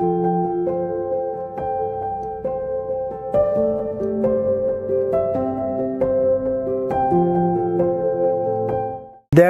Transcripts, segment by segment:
Thank you.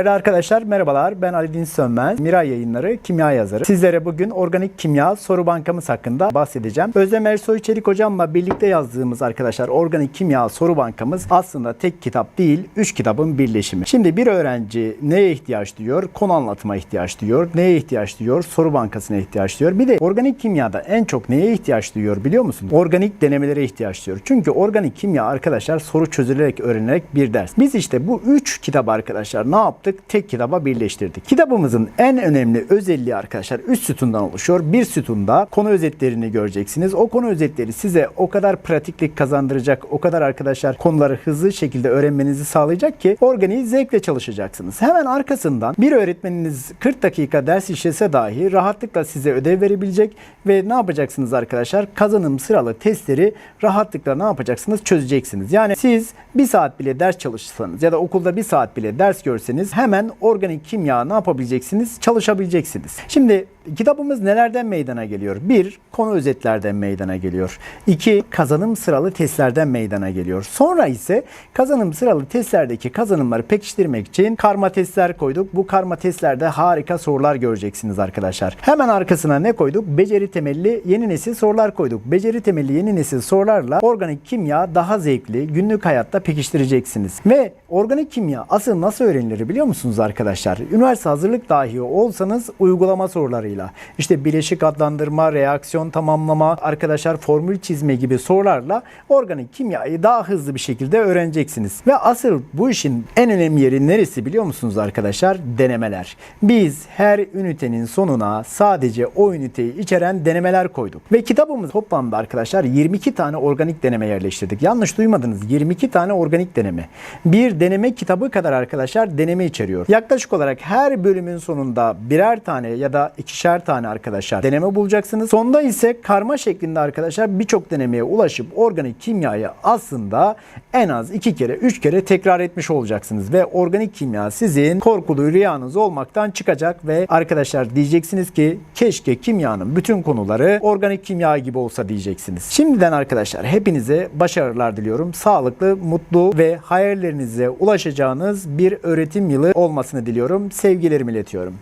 Değerli arkadaşlar merhabalar. Ben Ali Din Sönmez. Miray Yayınları kimya yazarı. Sizlere bugün organik kimya soru bankamız hakkında bahsedeceğim. Özlem Ersoy Çelik hocamla birlikte yazdığımız arkadaşlar organik kimya soru bankamız aslında tek kitap değil, 3 kitabın birleşimi. Şimdi bir öğrenci neye ihtiyaç duyuyor? Konu anlatıma ihtiyaç duyuyor. Neye ihtiyaç duyuyor? Soru bankasına ihtiyaç duyuyor. Bir de organik kimyada en çok neye ihtiyaç duyuyor biliyor musunuz? Organik denemelere ihtiyaç duyuyor. Çünkü organik kimya arkadaşlar soru çözülerek öğrenilerek bir ders. Biz işte bu 3 kitap arkadaşlar ne yaptık? Tek kitaba birleştirdik. Kitabımızın en önemli özelliği arkadaşlar 3 sütundan oluşuyor. Bir sütunda konu özetlerini göreceksiniz. O konu özetleri size o kadar pratiklik kazandıracak, o kadar arkadaşlar konuları hızlı şekilde öğrenmenizi sağlayacak ki organiği zevkle çalışacaksınız. Hemen arkasından bir öğretmeniniz 40 dakika ders işlese dahi rahatlıkla size ödev verebilecek ve ne yapacaksınız arkadaşlar? Kazanım sıralı testleri rahatlıkla ne yapacaksınız? Çözeceksiniz. Yani siz bir saat bile ders çalışsanız ya da okulda bir saat bile ders görseniz hemen organik kimya ne yapabileceksiniz? Çalışabileceksiniz. Şimdi kitabımız nelerden meydana geliyor? Bir, konu özetlerden meydana geliyor. İki, kazanım sıralı testlerden meydana geliyor. Sonra ise kazanım sıralı testlerdeki kazanımları pekiştirmek için karma testler koyduk. Bu karma testlerde harika sorular göreceksiniz arkadaşlar. Hemen arkasına ne koyduk? Beceri temelli yeni nesil sorular koyduk. Beceri temelli yeni nesil sorularla organik kimya daha zevkli günlük hayatta pekiştireceksiniz. Ve organik kimya asıl nasıl öğrenilir biliyor musunuz arkadaşlar? Üniversite hazırlık dahi olsanız uygulama sorularıyla işte bileşik adlandırma, reaksiyon tamamlama, arkadaşlar formül çizme gibi sorularla organik kimyayı daha hızlı bir şekilde öğreneceksiniz. Ve asıl bu işin en önemli yeri neresi biliyor musunuz arkadaşlar? Denemeler. Biz her ünitenin sonuna sadece o üniteyi içeren denemeler koyduk. Ve kitabımız toplamda arkadaşlar 22 tane organik deneme yerleştirdik. Yanlış duymadınız. 22 tane organik deneme. Bir deneme kitabı kadar arkadaşlar deneme içeriyor. Yaklaşık olarak her bölümün sonunda birer tane ya da ikişer tane arkadaşlar deneme bulacaksınız. Sonda ise karma şeklinde arkadaşlar birçok denemeye ulaşıp organik kimyayı aslında en az iki kere, üç kere tekrar etmiş olacaksınız ve organik kimya sizin korkulu rüyanız olmaktan çıkacak ve arkadaşlar diyeceksiniz ki keşke kimyanın bütün konuları organik kimya gibi olsa diyeceksiniz. Şimdiden arkadaşlar hepinize başarılar diliyorum. Sağlıklı, mutlu ve hayallerinize ulaşacağınız bir öğretim yılı olmasını diliyorum. Sevgilerimi iletiyorum.